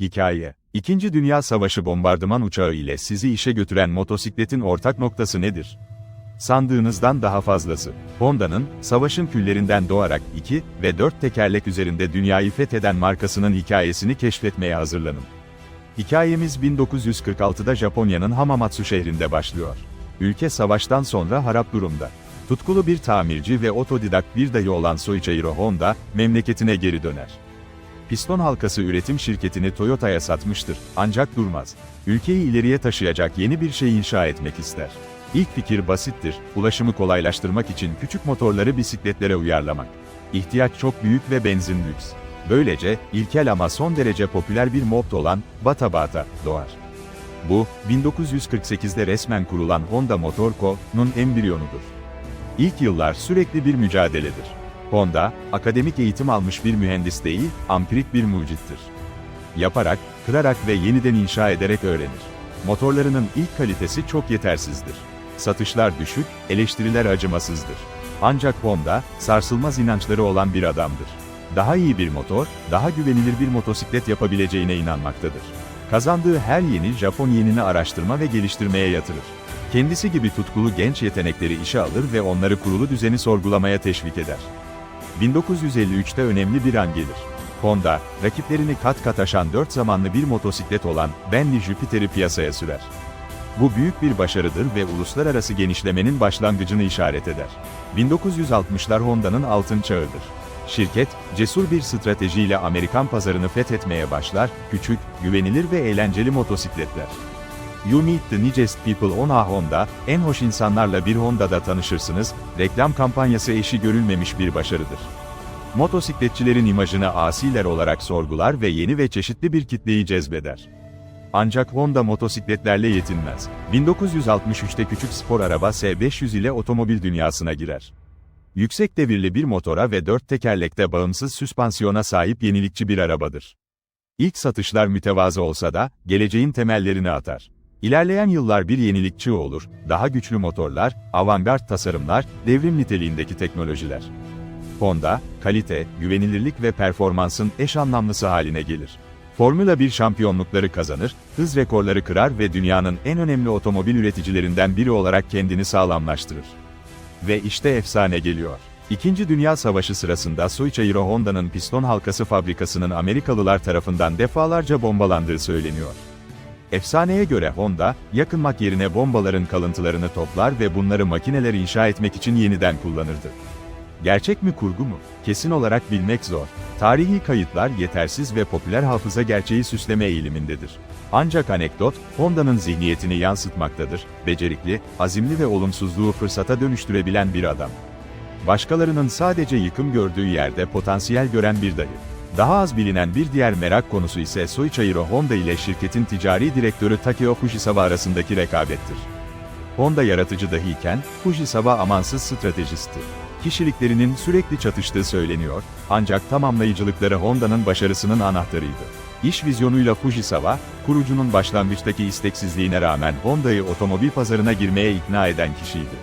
Hikaye İkinci Dünya Savaşı bombardıman uçağı ile sizi işe götüren motosikletin ortak noktası nedir? Sandığınızdan daha fazlası. Honda'nın, savaşın küllerinden doğarak iki ve dört tekerlek üzerinde dünyayı fetheden markasının hikayesini keşfetmeye hazırlanın. Hikayemiz 1946'da Japonya'nın Hamamatsu şehrinde başlıyor. Ülke savaştan sonra harap durumda. Tutkulu bir tamirci ve otodidakt bir dayı olan Soichiro Honda, memleketine geri döner. Piston halkası üretim şirketini Toyota'ya satmıştır, ancak durmaz. Ülkeyi ileriye taşıyacak yeni bir şey inşa etmek ister. İlk fikir basittir, ulaşımı kolaylaştırmak için küçük motorları bisikletlere uyarlamak. İhtiyaç çok büyük ve benzin lüks. Böylece, ilkel ama son derece popüler bir mod olan Bata Bata doğar. Bu, 1948'de resmen kurulan Honda Motor Co.'nun embriyonudur. İlk yıllar sürekli bir mücadeledir. Honda, akademik eğitim almış bir mühendis değil, ampirik bir mucittir. Yaparak, kırarak ve yeniden inşa ederek öğrenir. Motorlarının ilk kalitesi çok yetersizdir. Satışlar düşük, eleştiriler acımasızdır. Ancak Honda, sarsılmaz inançları olan bir adamdır. Daha iyi bir motor, daha güvenilir bir motosiklet yapabileceğine inanmaktadır. Kazandığı her yeni Japon yenini araştırma ve geliştirmeye yatırır. Kendisi gibi tutkulu genç yetenekleri işe alır ve onları kurulu düzeni sorgulamaya teşvik eder. 1953'te önemli bir an gelir. Honda, rakiplerini kat kat aşan 4 zamanlı bir motosiklet olan Bentley Jupiter'i piyasaya sürer. Bu büyük bir başarıdır ve uluslararası genişlemenin başlangıcını işaret eder. 1960'lar Honda'nın altın çağıdır. Şirket, cesur bir stratejiyle Amerikan pazarını fethetmeye başlar, küçük, güvenilir ve eğlenceli motosikletler. You meet the nicest people on a Honda, en hoş insanlarla bir Honda'da tanışırsınız, reklam kampanyası eşi görülmemiş bir başarıdır. Motosikletçilerin imajını asiler olarak sorgular ve yeni ve çeşitli bir kitleyi cezbeder. Ancak Honda motosikletlerle yetinmez. 1963'te küçük spor araba S500 ile otomobil dünyasına girer. Yüksek devirli bir motora ve dört tekerlekte bağımsız süspansiyona sahip yenilikçi bir arabadır. İlk satışlar mütevazı olsa da, geleceğin temellerini atar. İlerleyen yıllar bir yenilikçi olur, daha güçlü motorlar, avantgard tasarımlar, devrim niteliğindeki teknolojiler. Honda, kalite, güvenilirlik ve performansın eş anlamlısı haline gelir. Formula 1 şampiyonlukları kazanır, hız rekorları kırar ve dünyanın en önemli otomobil üreticilerinden biri olarak kendini sağlamlaştırır. Ve işte efsane geliyor. İkinci Dünya Savaşı sırasında Soichiro Honda'nın piston halkası fabrikasının Amerikalılar tarafından defalarca bombalandığı söyleniyor. Efsaneye göre Honda, yakınmak yerine bombaların kalıntılarını toplar ve bunları makineler inşa etmek için yeniden kullanırdı. Gerçek mi kurgu mu? Kesin olarak bilmek zor. Tarihi kayıtlar yetersiz ve popüler hafıza gerçeği süsleme eğilimindedir. Ancak anekdot, Honda'nın zihniyetini yansıtmaktadır, becerikli, azimli ve olumsuzluğu fırsata dönüştürebilen bir adam. Başkalarının sadece yıkım gördüğü yerde potansiyel gören bir dayı. Daha az bilinen bir diğer merak konusu ise Soichiro Honda ile şirketin ticari direktörü Takeo Fujisawa arasındaki rekabettir. Honda yaratıcı dahiyken, Fujisawa amansız stratejistti. Kişiliklerinin sürekli çatıştığı söyleniyor, ancak tamamlayıcılıkları Honda'nın başarısının anahtarıydı. İş vizyonuyla Fujisawa, kurucunun başlangıçtaki isteksizliğine rağmen Honda'yı otomobil pazarına girmeye ikna eden kişiydi.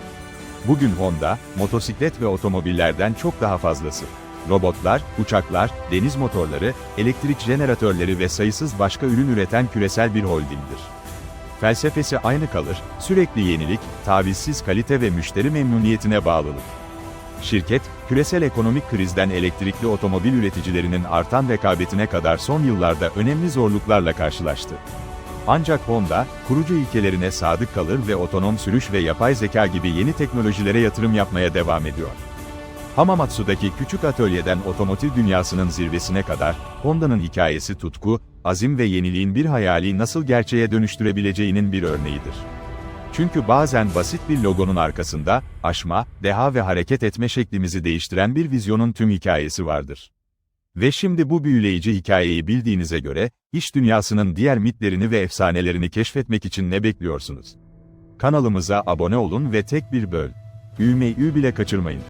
Bugün Honda, motosiklet ve otomobillerden çok daha fazlası. Robotlar, uçaklar, deniz motorları, elektrik jeneratörleri ve sayısız başka ürün üreten küresel bir holdingdir. Felsefesi aynı kalır, sürekli yenilik, tavizsiz kalite ve müşteri memnuniyetine bağlılık. Şirket, küresel ekonomik krizden elektrikli otomobil üreticilerinin artan rekabetine kadar son yıllarda önemli zorluklarla karşılaştı. Ancak Honda, kurucu ilkelerine sadık kalır ve otonom sürüş ve yapay zeka gibi yeni teknolojilere yatırım yapmaya devam ediyor. Hamamatsu'daki küçük atölyeden otomotiv dünyasının zirvesine kadar, Honda'nın hikayesi tutku, azim ve yeniliğin bir hayali nasıl gerçeğe dönüştürebileceğinin bir örneğidir. Çünkü bazen basit bir logonun arkasında, aşma, deha ve hareket etme şeklimizi değiştiren bir vizyonun tüm hikayesi vardır. Ve şimdi bu büyüleyici hikayeyi bildiğinize göre, iş dünyasının diğer mitlerini ve efsanelerini keşfetmek için ne bekliyorsunuz? Kanalımıza abone olun ve tek bir böl. Ü bile kaçırmayın.